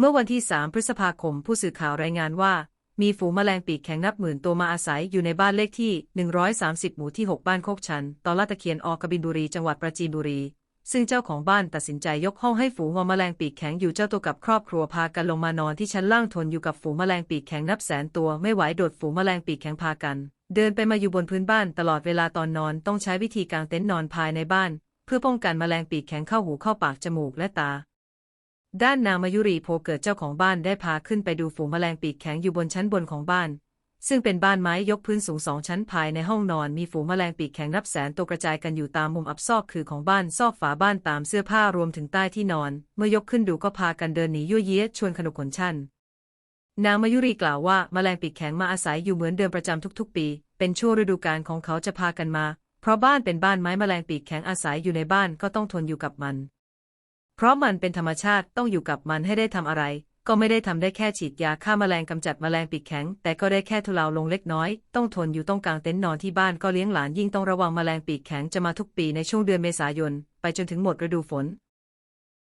เมื่อวันที่ 3 พฤษภาคม ผู้สื่อข่าวรายงานว่า มีฝูงแมลงปีกแข็งนับหมื่นตัวมาอาศัยอยู่ในบ้านเลขที่ 130 หมู่ที่ 6 บ้านโคกชัน ตอนลาตะเคียนออกกบินบุรี จังหวัดปราจีนบุรี ซึ่งเจ้าของบ้านตัดสินใจยกห้องให้ฝูงแมลงปีกแข็งอยู่เจ้าตัวกับครอบครัวพากันลงมานอนที่ชั้นล่างทนอยู่กับฝูงแมลงปีกแข็งนับแสนตัวไม่ไหวโดดฝูงแมลงปีกแข็งพากัน เดินไปมาอยู่บนพื้นบ้านตลอดเวลาตอนนอนต้องใช้วิธีกางเต็นท์นอนภายในบ้าน เพื่อป้องกันแมลงปีกแข็งเข้าหูเข้าปากจมูกและตา ด้านนางมายุรีโพเกิดเจ้าของบ้านได้พาขึ้นไปดูฝูงแมลงปีกแข็งอยู่บนชั้นบนของบ้าน ซึ่งเป็นบ้านไม้ยกพื้นสูงสองชั้นภายในห้องนอนมีฝูงแมลงปีกแข็งนับแสนตัวกระจายกันอยู่ตามมุมอับซอกคือของบ้านซอกฝาบ้านตามเสื้อผ้ารวมถึงใต้ที่นอน เมื่อยกขึ้นดูก็พากันเดินหนียั่วเยี้ยชวนขนุกขนชันนางมายุรีกล่าวว่าแมลงปีกแข็งมาอาศัยอยู่เหมือนเดิมประจำทุกๆ ปี เป็นช่วงฤดูกาลของเขาจะพากันมา เพราะบ้านเป็นบ้านไม้แมลงปีกแข็งอาศัยอยู่ในบ้านก็ต้องทนอยู่กับมัน เพราะมันเป็นธรรมชาติต้องอยู่กับมันให้ได้ทำอะไร ก็ไม่ได้ทำได้แค่ฉีดยาฆ่าแมลงกำจัดแมลงปีกแข็ง แต่ก็ได้แค่ทุเลาลงเล็กน้อย ต้องทนอยู่ต้องกางเต็นท์นอนที่บ้านก็เลี้ยงหลานยิ่งต้องระวังแมลงปีกแข็งจะมาทุกปีในช่วงเดือนเมษายน ไปจนถึงหมดฤดูฝน